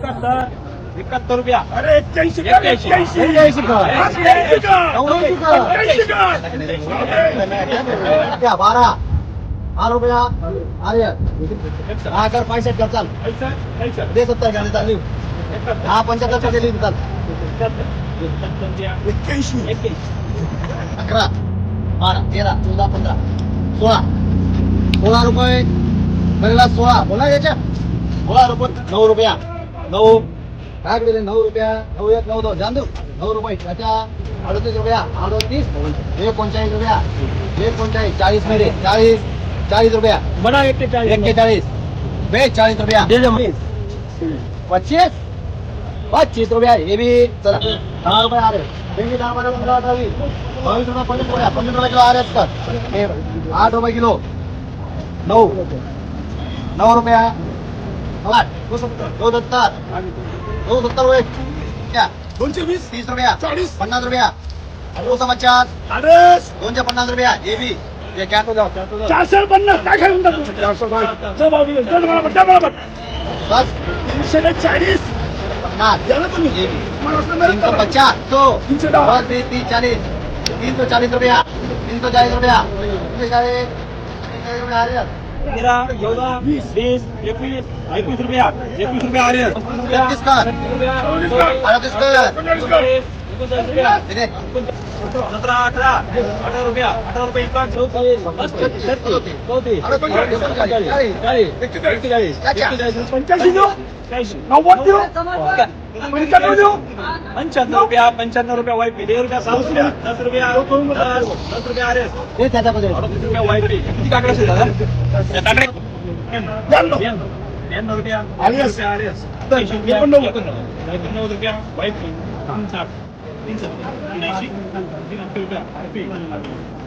एकाहत्तर रुपया. अरे एक्क्याऐंशी? एक्क्याऐंशी. एक्क्याऐंशी. एक्क्याऐंशी का? एक्क्याऐंशी? एक्क्याऐंशी बारा. बारा रुपया. अरे हा कर पैसे कर चाल. ऐसा, ऐसा. दे सत्तर का चाल हा पंच्याहत्तर दिली चाल. एक्क्याऐंशी. अकरा. बारा. तेरा. चौदा पंधरा. सोळा. सोळा रुपये. बरेला सोळा. बोला याच्या. सोळा रुपये नऊ रुपया. नऊ. काय दिले नऊ रुपया नऊ एक नऊ दोन. जाण देऊ नऊ रुपये. त्याच्या अडतीस रुपया. अडतीस. एकोणचाळीस रुपया. एकोणचाळीस. चाळीसमध्ये. चाळीस. चाळीस रुपया. म्हणा एक्केचाळीस एक्केचाळीस बेचाळीस रुपया. पच्चीस? पच्चीस रुपया. हे बी दहा रुपये आरे भेंडी दहा अठ्ठावीस बावीस रुपये पंचवीस रुपया. पंचवीस रुपये किलो आरे असतात आठ रुपये किलो. नऊ. नऊ रुपया. आठ दो सत्तर दो सत्तर. दो सत्तर रुपये क्या दोनशे वीस. तीस रुपया. चाळीस. पन्नास रुपया. दो समाचार. दोनशे पन्नास रुपया. हे बी. हे चारशे पन्नास. काय खाऊन. बस. तीनशे चाळीस. पन्नास. द्या ना तुम्ही. हे बी. मला असं तीन मिळत सौ नाही. पचास. तो. तीनशे. बस बीस तीस चालीस तीन सौ चालीस रुपया. तीन सौ चालीस रुपया. तीन सौ चालीस तीन सौ चालीस रुपया हैं। तेरा चौदा वीस वीस एकवीस एकवीस रुपया एकवीस रुपया अडतीस रुपया. सतरा अठरा अठरा रुपया अठरा रुपये पंच्याण्णव रुपया पंच्याण्णव रुपया वायपी दे रुपया सहा रुपया दस रुपया दस रुपया आरे हे अडतीस रुपया वायपी किती काकडे दादा ब्याण्णव. रुपया आर्यस ऐंशी, रुपया एकोणनव्वद. रुपया वायपी साठ तीन साठ तीन ऐंशी तीन ऐंशी रुपया वायपी